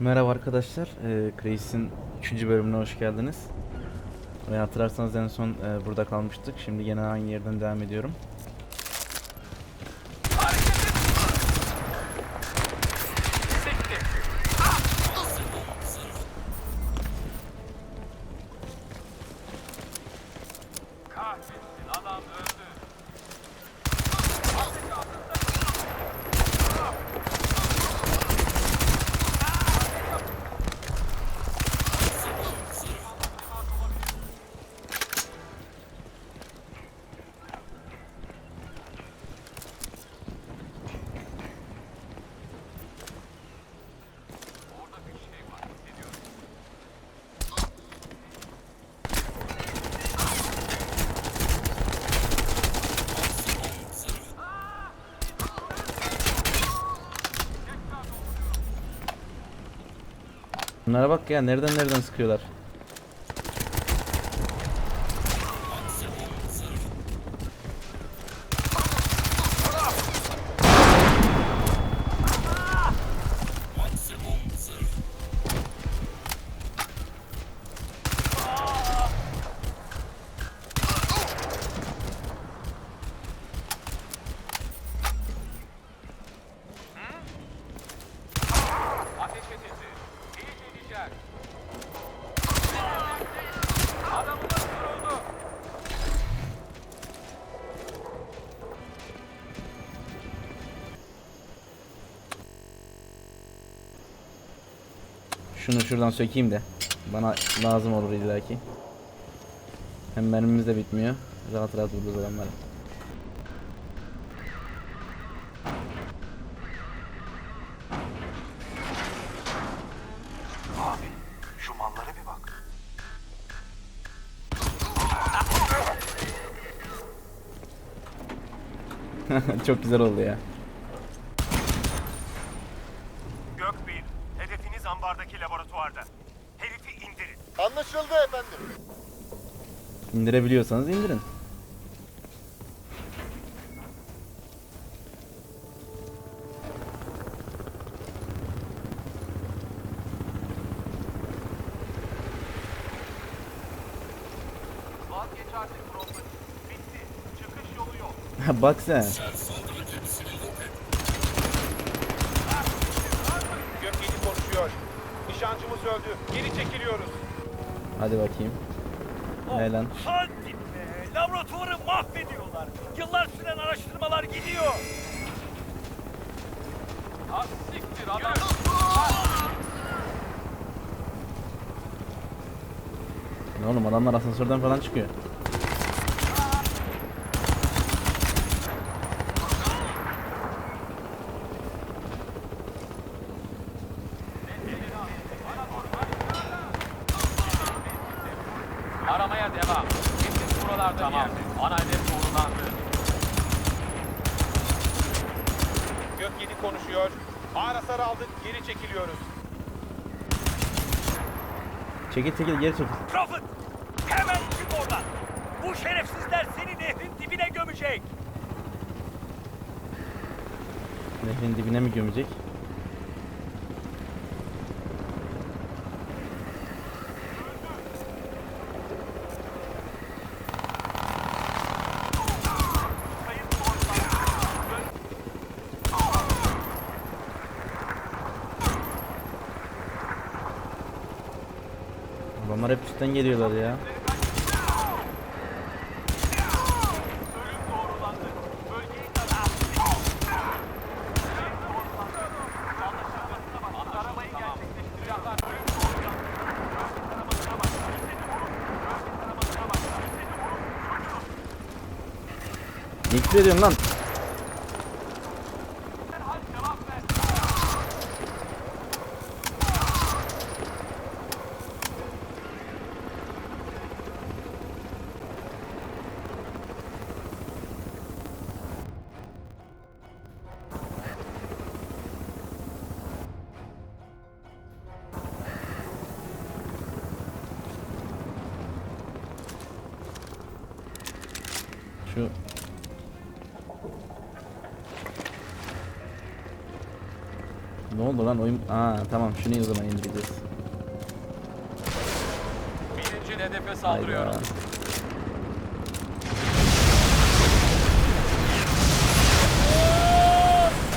Merhaba arkadaşlar, e, Crazy'sin 3. bölümüne hoş geldiniz. Ve hatırlarsanız en son e, burada kalmıştık. Şimdi yine aynı yerden devam ediyorum. Kahretsin adam öldü. Orada bir şey var. Hissediyorum. Bunlara bak ya, nereden nereden sıkıyorlar. Şunu şuradan sökeyim de. Bana lazım olur illaki. Hem mermimiz de bitmiyor. Rahat rahat vururuz adamları. Çok güzel oldu ya. Gök bir. Hedefiniz ambardaki laboratuvarda. Herifi indirin. Anlaşıldı efendim. İndirebiliyorsanız indirin. Vazgeç artık Bromley. Bitti. Çıkış yolu yok. Bak sen. Geri çekiliyoruz. Hadi bakayım. Ne lan? Hadi be! Laboratuvarı mahvediyorlar. Yıllar süren araştırmalar gidiyor. Ha siktir adam. Ne oğlum adamlar asansörden falan çıkıyor. Çekil çekil geri çekil. Crawford! Hemen çık oradan. Bu şerefsizler seni nehrin dibine gömecek. Nehrin dibine mi gömecek? Adamlar hep üstten geliyorlar ya. Küfür ediyorsun lan? Ne oldu lan oyun? Aa tamam şunu o zaman indireceğiz. Birinci hedefe Hayda. saldırıyorum.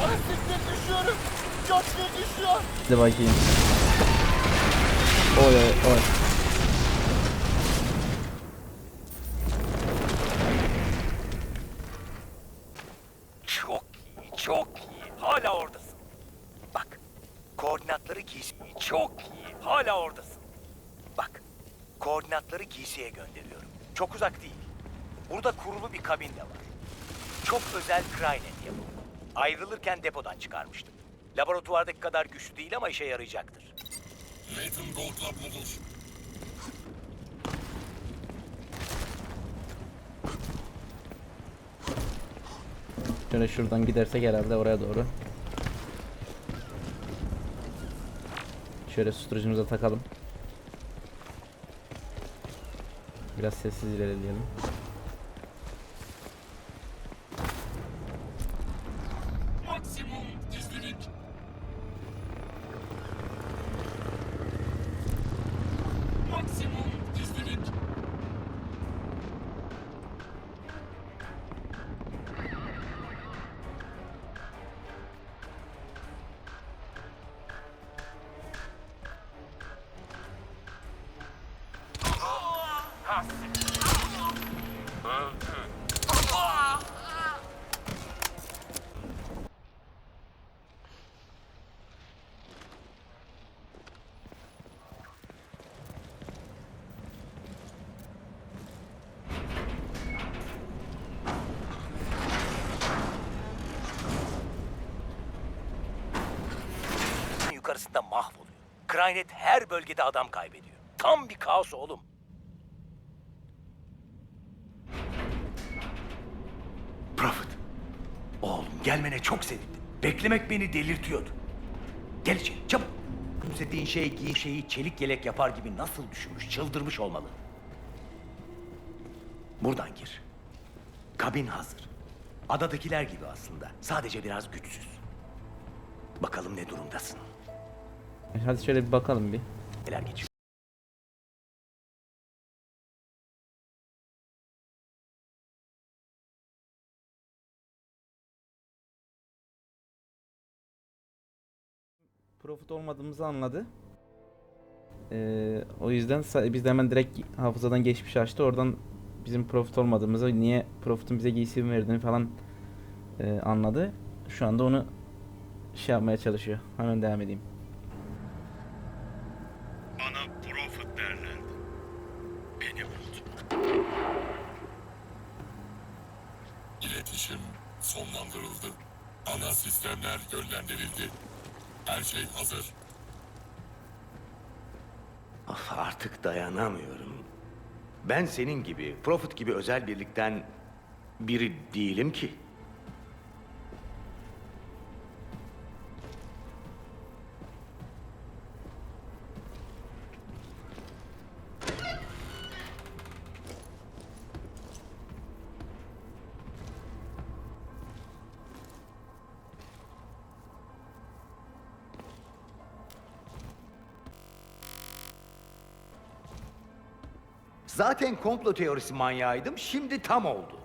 Ay siktir düşüyorum. Çok iyi düşüyor. Hadi bakayım. Oy oy oy. Çok iyi, çok iyi. Hala oradasın. Bak, koordinatları giysiye çok iyi. Hala oradasın. Bak, giysiye gönderiyorum. Çok uzak değil. Burada kurulu bir kabin de var. Çok özel Crynet yapımı. Ayrılırken depodan çıkarmıştım. Laboratuvardaki kadar güçlü değil ama işe yarayacaktır. Nathan Gold'la buluş. Şöyle şuradan gidersek herhalde oraya doğru. Şöyle susturucumuza takalım. Biraz sessiz ilerleyelim. Maksimum gizlilik. Maksimum Yukarısında mahvoluyor. Crynet her bölgede adam kaybediyor. Tam bir kaos oğlum. Prophet. Oğlum gelmene çok sevindim. Beklemek beni delirtiyordu. Gel içeri çabuk. Gülümsediğin şey giy şeyi çelik yelek yapar gibi nasıl düşünmüş, çıldırmış olmalı. Buradan gir. Kabin hazır. Adadakiler gibi aslında. Sadece biraz güçsüz. Bakalım ne durumdasın. E, Hadi şöyle bir bakalım bir. Neler geçiyor? Profit olmadığımızı anladı. Ee, o yüzden biz de hemen direkt hafızadan geçmiş açtı. Oradan bizim profit olmadığımızı, niye profit'in bize giysi verdiğini falan e, anladı. Şu anda onu şey yapmaya çalışıyor. Hemen devam edeyim. Bana Prophet derlerdi. Beni buldu. İletişim sonlandırıldı. Ana sistemler yönlendirildi. Her şey hazır. Of, artık dayanamıyorum. Ben senin gibi, Prophet gibi özel birlikten biri değilim ki. Zaten komplo teorisi manyağıydım, şimdi tam oldu.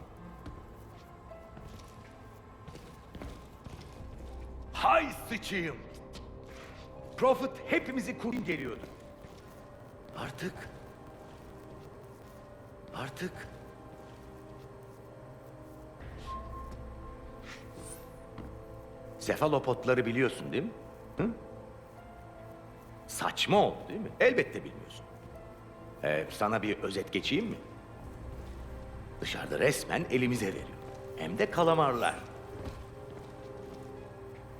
Hay sıçayım! Prophet hepimizi kurun geliyordu. Artık... Artık... Sefalopotları biliyorsun değil mi? Hı? Saçma oldu değil mi? Elbette bilmiyorsun. Ee, sana bir özet geçeyim mi? Dışarıda resmen elimize veriyor. Hem de kalamarlar.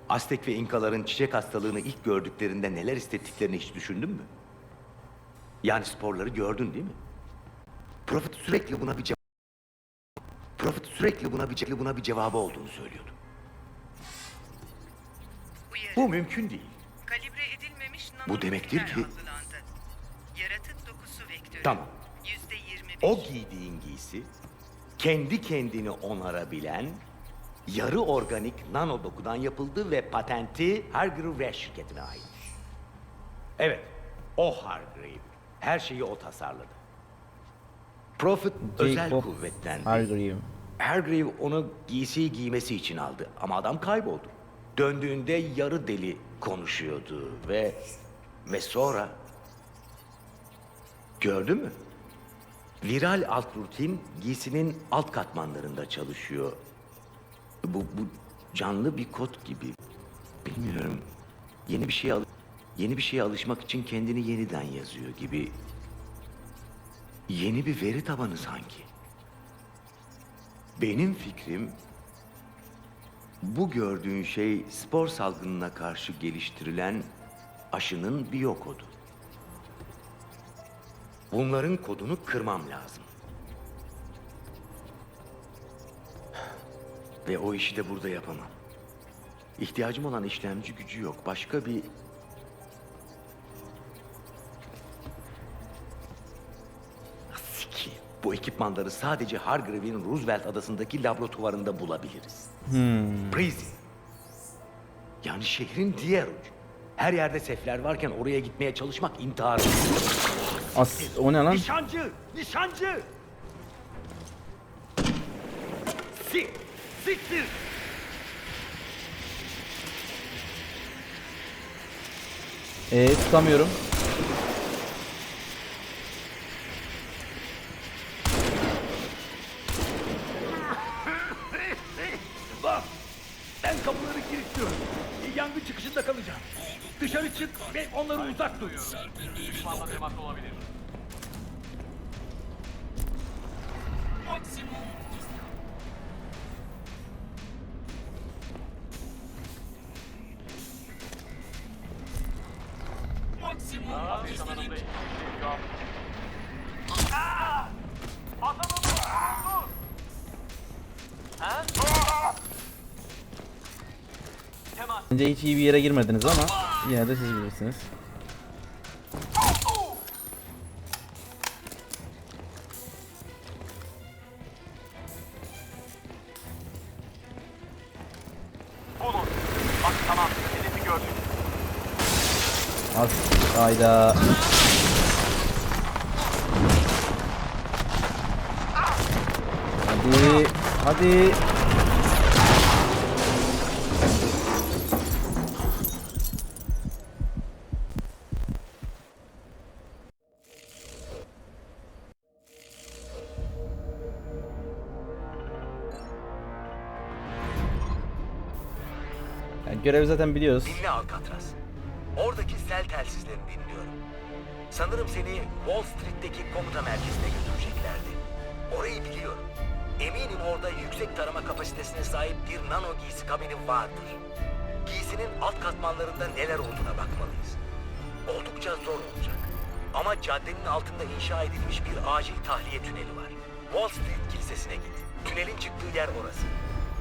Aztek ve İnkaların çiçek hastalığını ilk gördüklerinde neler hissettiklerini hiç düşündün mü? Yani sporları gördün değil mi? Prophet sürekli buna bir cevap... Prophet sürekli buna bir, ce- buna bir cevabı olduğunu söylüyordu. Uyarı. Bu mümkün değil. Kalibre edilmemiş Bu demektir ki- Tamam. Yüzde yirmi beş. O giydiğin giysi kendi kendini onarabilen yarı organik nano dokudan yapıldı ve patenti Hargrave şirketine ait. Evet, o Hargrave. Her şeyi o tasarladı. Profit özel Jacob kuvvetlendi. Hargrave. Hargrave onu giysiyi giymesi için aldı ama adam kayboldu. Döndüğünde yarı deli konuşuyordu ve ve sonra gördün mü? Viral alt rutin giysinin alt katmanlarında çalışıyor. Bu, bu canlı bir kod gibi. Bilmiyorum. Yeni bir şeye al yeni bir şeye alışmak için kendini yeniden yazıyor gibi. Yeni bir veri tabanı sanki. Benim fikrim bu gördüğün şey spor salgınına karşı geliştirilen aşının biyokodu. Bunların kodunu kırmam lazım. Ve o işi de burada yapamam. İhtiyacım olan işlemci gücü yok. Başka bir... Sikiyim. Bu ekipmanları sadece Hargrave'in Roosevelt adasındaki laboratuvarında bulabiliriz. Prison. Yani şehrin diğer ucu. Her yerde sefler varken oraya gitmeye çalışmak intihar. As o ne lan? Nişancı! Nişancı! Sik! Siktir! Ee tutamıyorum. Dışarı çık ve onları uzak duyuyor. Düşmanla temas olabilir. Geliyor. Bence hiç iyi bir yere girmediniz ama yine de siz bilirsiniz. Bulun. Tamam. Hedefi gördük. Az ayda. Hadi, hadi. Görevi zaten biliyoruz. Dinle Alcatraz. Oradaki sel telsizlerini dinliyorum. Sanırım seni Wall Street'teki komuta merkezine götüreceklerdi. Orayı biliyorum. Eminim orada yüksek tarama kapasitesine sahip bir nano giysi kabini vardır. Giysinin alt katmanlarında neler olduğuna bakmalıyız. Oldukça zor olacak. Ama caddenin altında inşa edilmiş bir acil tahliye tüneli var. Wall Street Kilisesi'ne git. Tünelin çıktığı yer orası.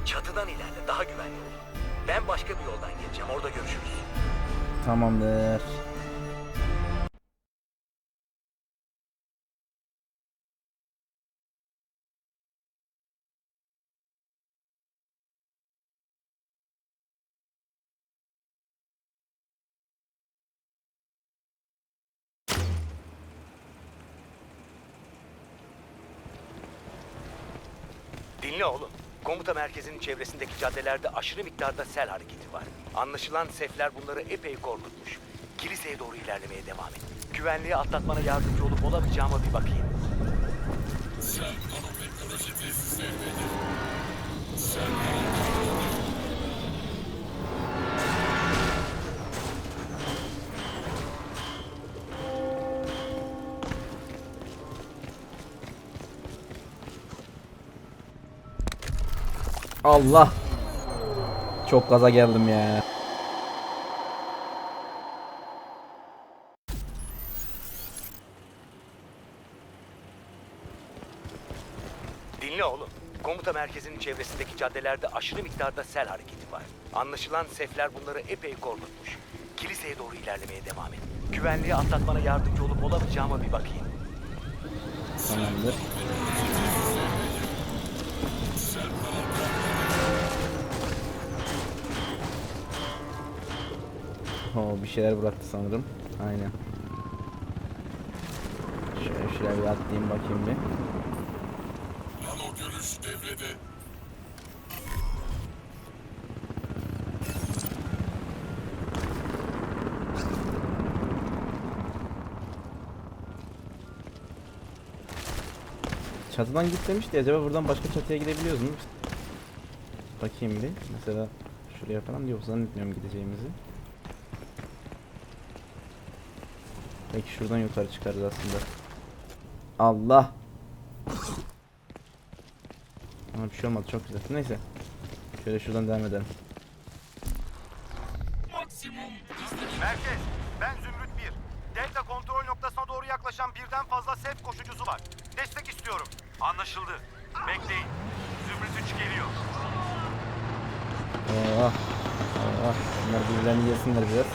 Çatıdan ilerle daha güvenli olur. Ben başka bir yoldan geleceğim. Orada görüşürüz. Tamamdır. Komuta merkezinin çevresindeki caddelerde aşırı miktarda sel hareketi var. Anlaşılan sefler bunları epey korkutmuş. Kiliseye doğru ilerlemeye devam et. Güvenliği atlatmana yardımcı olup olamayacağıma bir bakayım. Allah. Çok gaza geldim ya. Dinle oğlum. Komuta merkezinin çevresindeki caddelerde aşırı miktarda sel hareketi var. Anlaşılan sefler bunları epey korkutmuş. Kiliseye doğru ilerlemeye devam et. Güvenliği atlatmana yardımcı olup olamayacağıma bir bakayım. Tamamdır. Oho bir şeyler bıraktı sanırım. Aynen. Şöyle şuraya bir atlayayım bakayım bir. Nano görüş devrede. Çatıdan git demişti. Acaba buradan başka çatıya gidebiliyoruz mu? Bakayım bir. Mesela şuraya falan yok zannetmiyorum gideceğimizi. Belki şuradan yukarı çıkarız aslında. Allah. Ama bir şey olmadı çok güzel. Neyse. Şöyle şuradan devam edelim. Maksimum Merkez, ben Zümrüt 1. Delta kontrol noktasına doğru yaklaşan birden fazla SEF koşucusu var. Destek istiyorum. Anlaşıldı. Bekleyin. Zümrüt 3 geliyor. Oh. Oh. Bunlar birbirlerini yesinler biraz.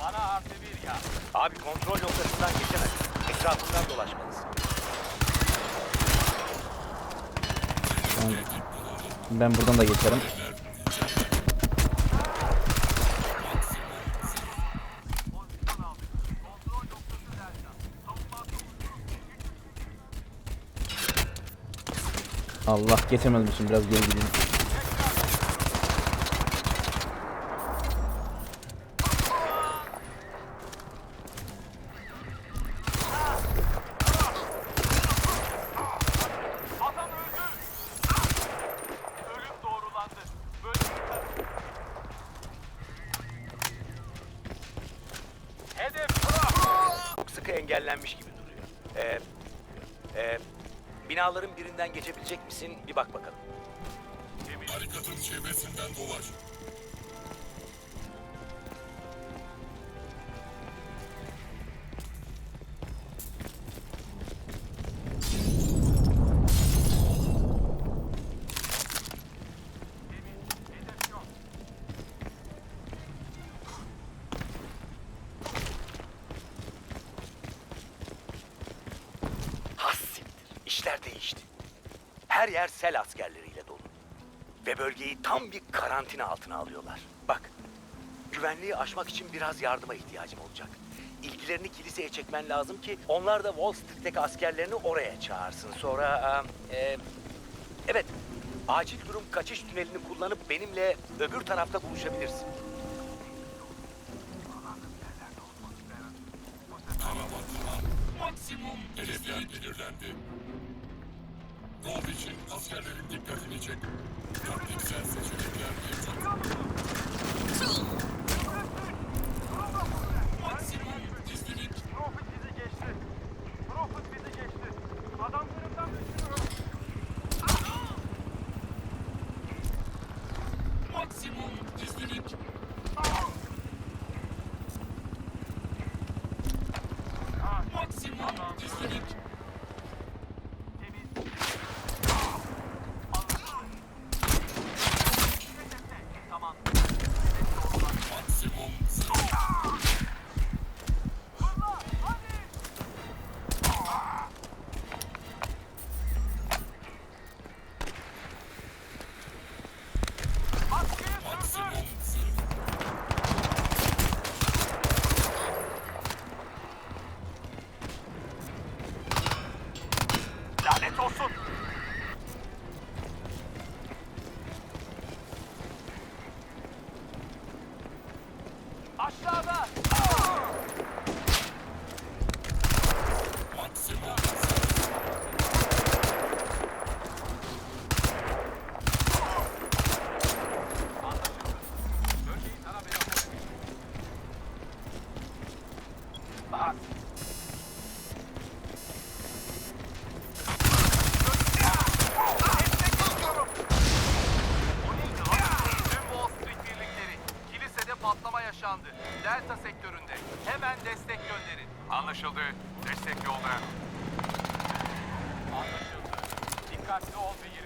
Bana artı bir ya. Abi kontrol noktasından geçemez. Etrafından dolaşmalısın. Ben, buradan da geçerim. Allah geçemedim şimdi biraz geri gideyim. Misin? Bir bak bakalım. Harikatın çevresinden dolaş. İşler değişti. Her yer sel askerleriyle dolu. Ve bölgeyi tam bir karantina altına alıyorlar. Bak, güvenliği aşmak için biraz yardıma ihtiyacım olacak. İlgilerini kiliseye çekmen lazım ki onlar da Wall Street'teki askerlerini oraya çağırsın. Sonra, e, evet, acil durum kaçış tünelini kullanıp benimle öbür tarafta buluşabilirsin. Anlaşıldı. Destek yolda. Anlaşıldı. Dikkatli ol ve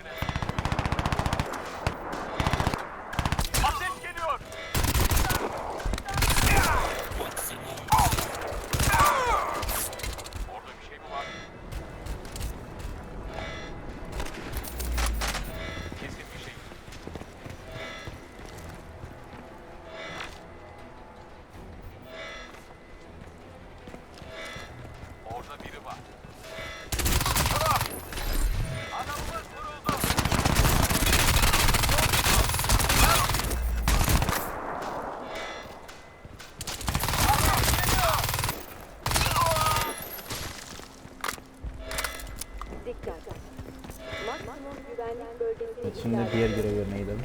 Evet, şimdi diğer ediyor. görevlerine gidelim.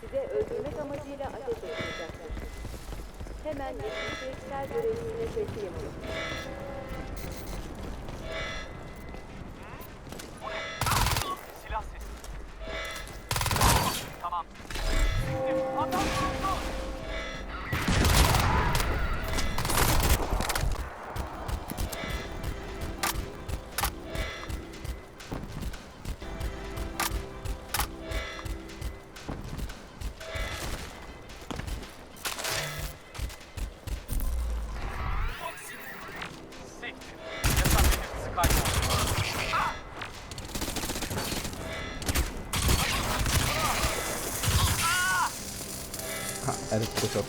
Size öldürmek amacıyla ateş edilecektir. Hemen yetkili ekser görevlisine teslim olun. Silah sesi. Tamam. Adam evet bu çok.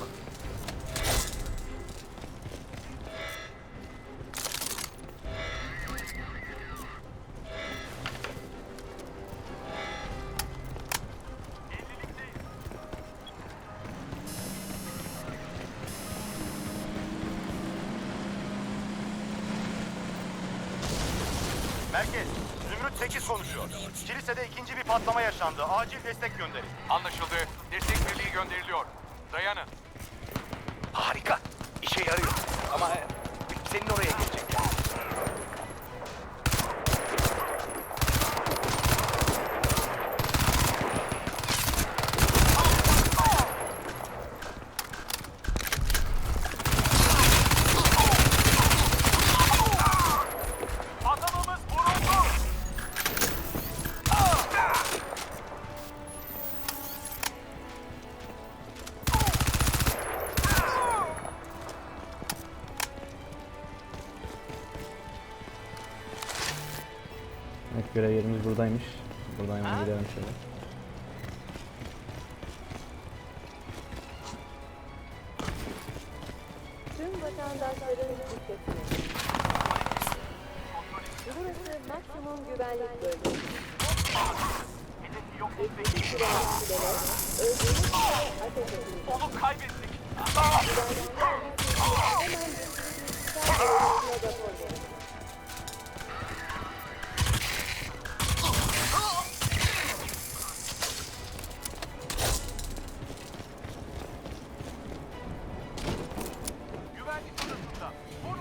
Merkez. Zümrüt 8 konuşuyor. Kilisede ikinci bir patlama yaşandı. Acil destek gönderin. Anlaşıldı.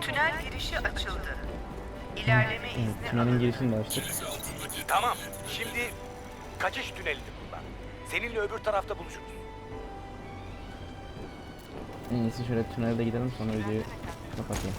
Tünel girişi açıldı. İlerleme izni tünelin girişini de açtık. Tamam. Şimdi kaçış tünelidir bunlar. Seninle öbür tarafta buluşuruz. En iyisi şöyle tünelde gidelim sonra videoyu kapatayım.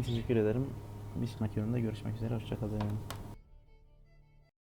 İçin teşekkür ederim. Bir sonraki yorumda görüşmek üzere. Hoşçakalın.